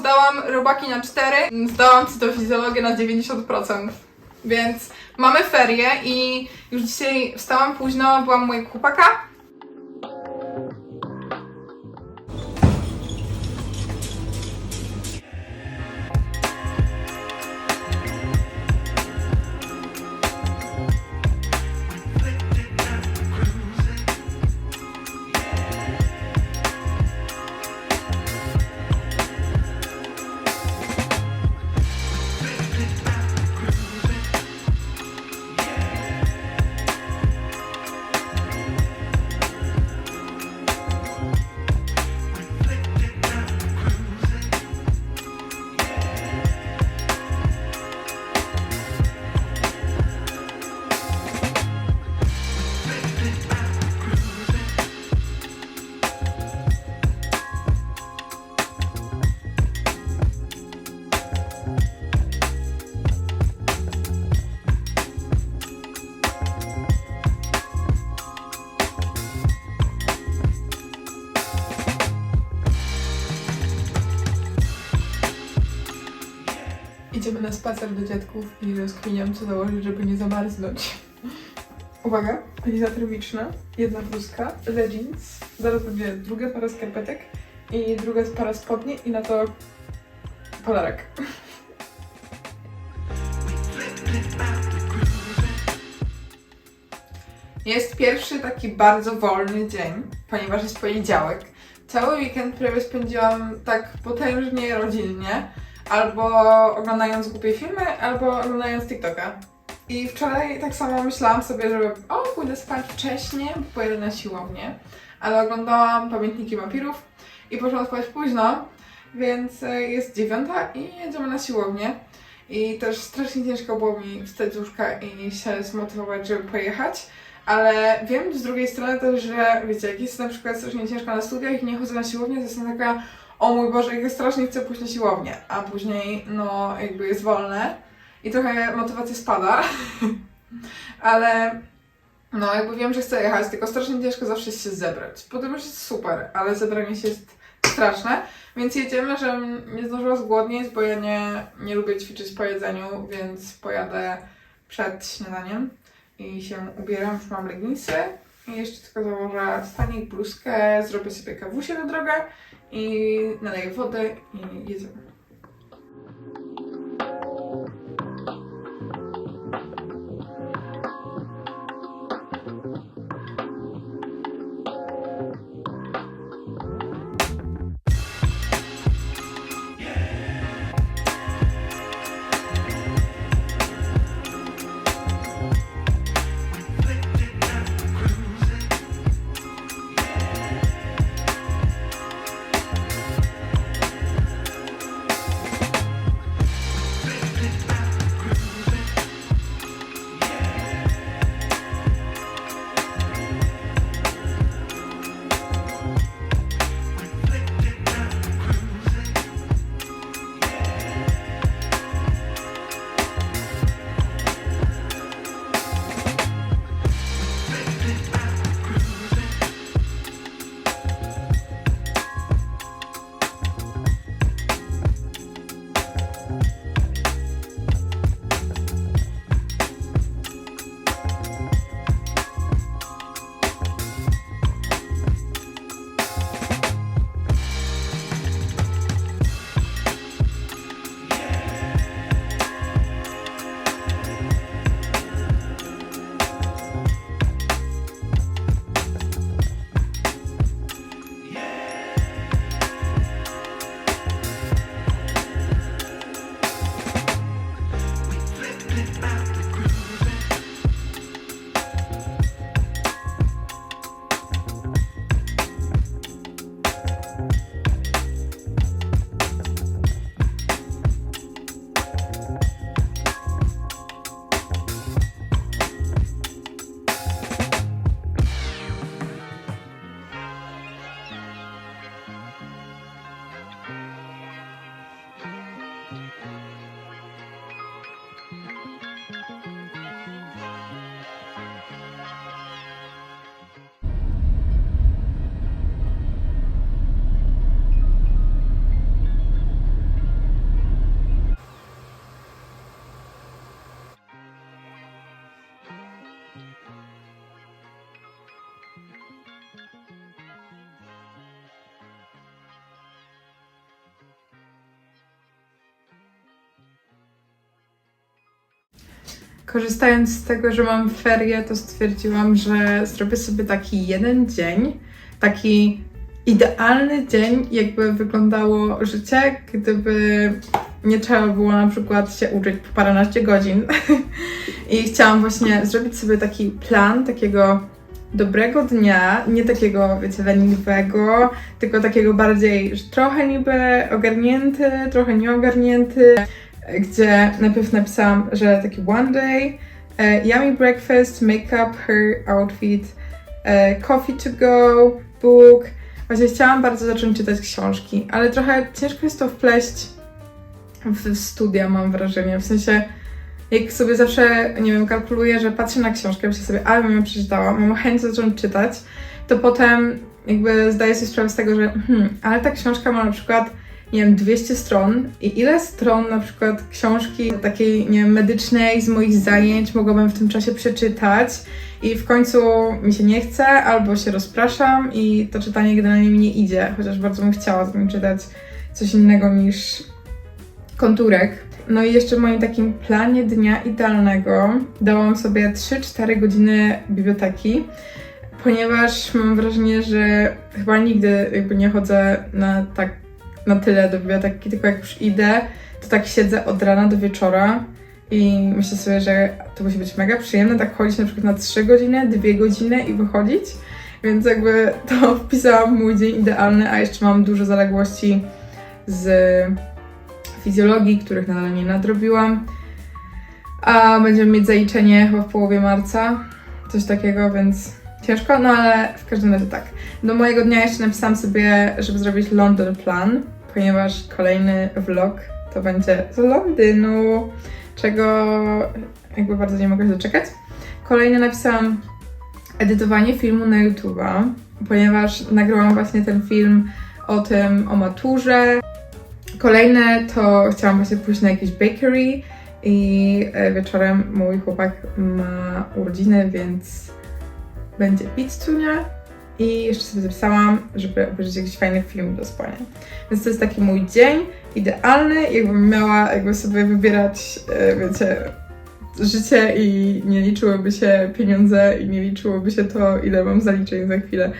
zdałam robaki na 4, zdałam cytofizjologię na 90%. Więc mamy ferie i już dzisiaj wstałam późno, byłam u mojego chłopaka. Idziemy na spacer do dziadków i rozkminiam, co założyć, żeby nie zamarznąć. Uwaga, liza termiczna, jedna bluzka, leggings, zaraz będzie druga para skarpetek i druga para spodni i na to polarek. Jest pierwszy taki bardzo wolny dzień, ponieważ jest poniedziałek. Cały weekend prawie spędziłam tak potężnie rodzinnie, albo oglądając głupie filmy, albo oglądając TikToka. I wczoraj tak samo myślałam sobie, że o, pójdę spać wcześniej, pojedę na siłownię, ale oglądałam Pamiętniki Wampirów i poszłam spać późno, więc e, jest dziewiąta i jedziemy na siłownię. I też strasznie ciężko było mi wstać z łóżka i się zmotywować, żeby pojechać. Ale wiem z drugiej strony też, że wiecie, jak jest na przykład strasznie ciężko na studiach i nie chodzę na siłownię, to jestem taka, o mój Boże, jak ja strasznie chcę pójść na siłownię, a później, no, jakby jest wolne i trochę motywacja spada, ale no, jakby wiem, że chcę jechać, tylko strasznie ciężko zawsze się zebrać. Już jest super, ale zebranie się jest straszne, więc jedziemy, żebym nie zdążyła zgłodnieć, bo ja nie, nie lubię ćwiczyć po jedzeniu, więc pojadę przed śniadaniem i się ubieram, już mam leginsy. I jeszcze tylko założę stanik, bluzkę, zrobię sobie kawusie na drogę i naleję wodę i jedziemy. Korzystając z tego, że mam ferie, to stwierdziłam, że zrobię sobie taki jeden dzień, taki idealny dzień, jakby wyglądało życie, gdyby nie trzeba było na przykład się uczyć po paręnaście godzin. I chciałam właśnie zrobić sobie taki plan takiego dobrego dnia, nie takiego, wiecie, leniwego, tylko takiego bardziej, że trochę niby ogarnięty, trochę nieogarnięty, gdzie najpierw napisałam, że taki one day, e, yummy breakfast, makeup, hair, outfit, e, coffee to go, book. Właśnie chciałam bardzo zacząć czytać książki, ale trochę ciężko jest to wpleść w studia, mam wrażenie. W sensie, jak sobie zawsze, nie wiem, kalkuluję, że patrzę na książkę, myślę sobie, ale bym ją przeczytała, mam chęć zacząć czytać, to potem jakby zdaję sobie sprawę z tego, że hmm, ale ta książka ma na przykład, nie wiem, 200 stron i ile stron na przykład książki takiej, nie wiem, medycznej z moich zajęć mogłabym w tym czasie przeczytać i w końcu mi się nie chce, albo się rozpraszam i to czytanie generalnie mi nie idzie, chociaż bardzo bym chciała z nim czytać coś innego niż konturek. No i jeszcze w moim takim planie dnia idealnego dałam sobie 3-4 godziny biblioteki, ponieważ mam wrażenie, że chyba nigdy jakby nie chodzę na tak na tyle do biblioteki, tylko jak już idę, to tak siedzę od rana do wieczora i myślę sobie, że to musi być mega przyjemne, tak chodzić na przykład na 3 godziny, 2 godziny i wychodzić. Więc jakby to wpisałam w mój dzień idealny, a jeszcze mam dużo zaległości z fizjologii, których nadal nie nadrobiłam. A będziemy mieć zaliczenie chyba w połowie marca, coś takiego, więc ciężko, no ale w każdym razie tak. Do mojego dnia jeszcze napisałam sobie, żeby zrobić London Plan, ponieważ kolejny vlog to będzie z Londynu, czego jakby bardzo nie mogę się doczekać. Kolejny napisałam edytowanie filmu na YouTube'a, ponieważ nagrałam właśnie ten film o tym, o maturze. Kolejne to chciałam właśnie pójść na jakieś bakery i e, wieczorem mój chłopak ma urodziny, więc będzie pizzunia i jeszcze sobie zapisałam, żeby obejrzeć jakiś fajny film do spania. Więc to jest taki mój dzień idealny, jakbym miała jakby sobie wybierać, e, wiecie, życie i nie liczyłyby się pieniądze i nie liczyłoby się to, ile mam zaliczeń za chwilę.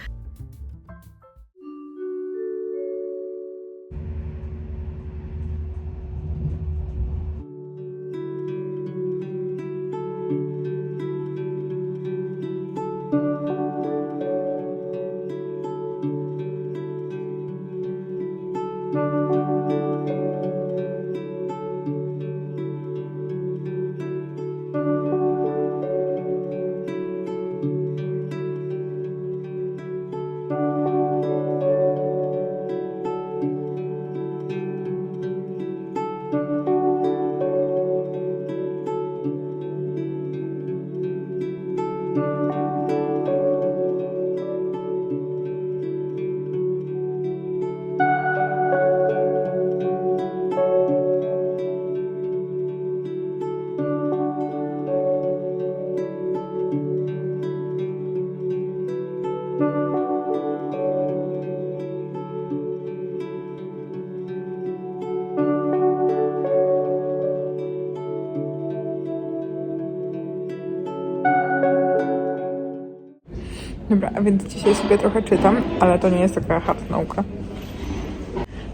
Dobra, a więc dzisiaj sobie trochę czytam, ale to nie jest taka hard nauka.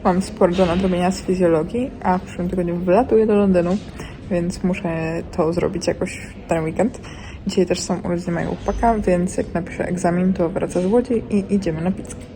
Mam sporo do nadrobienia z fizjologii, a w przyszłym tygodniu wylatuję do Londynu, więc muszę to zrobić jakoś ten weekend. Dzisiaj też są urodziny mojego chłopaka, więc jak napiszę egzamin, to wraca z Łodzi i idziemy na pizzkę.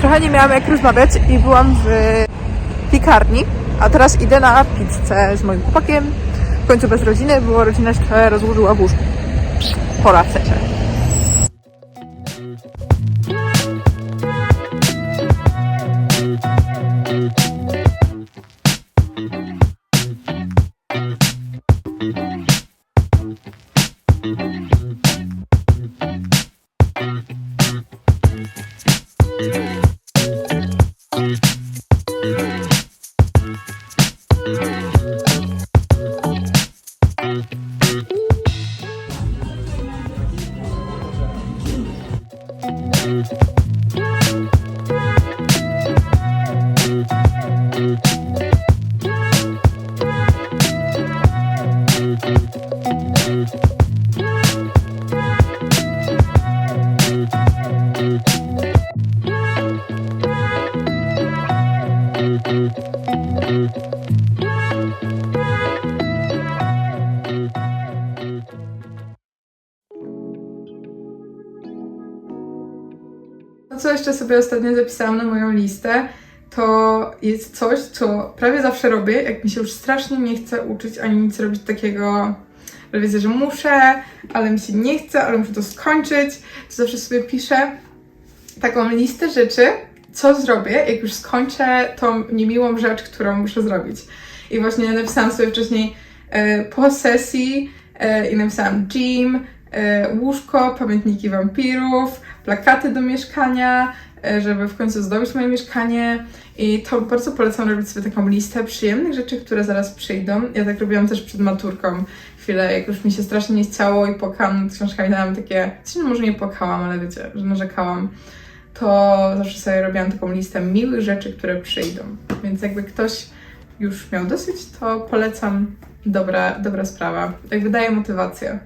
Trochę nie miałam jak rozmawiać i byłam w piekarni, a teraz idę na pizzę z moim chłopakiem. W końcu bez rodziny, bo rodzina jeszcze rozłożyła w łóżku. Pora w sensie. To, jeszcze sobie ostatnio zapisałam na moją listę, to jest coś, co prawie zawsze robię, jak mi się już strasznie nie chce uczyć ani nic robić takiego, że wiedzę, że muszę, ale mi się nie chce, ale muszę to skończyć, to zawsze sobie piszę taką listę rzeczy, co zrobię, jak już skończę tą niemiłą rzecz, którą muszę zrobić. I właśnie napisałam sobie wcześniej e, po sesji e, i napisałam gym, e, łóżko, pamiętniki wampirów, plakaty do mieszkania, e, żeby w końcu zdobyć moje mieszkanie. I to bardzo polecam robić sobie taką listę przyjemnych rzeczy, które zaraz przyjdą. Ja tak robiłam też przed maturką. Chwilę, jak już mi się strasznie nie chciało i płakałam nad książkami, dałam takie, no może nie płakałam, ale wiecie, że narzekałam, to zawsze sobie robiłam taką listę miłych rzeczy, które przyjdą. Więc jakby ktoś już miał dosyć, to polecam. Dobra, dobra sprawa. Jak wydaje motywację.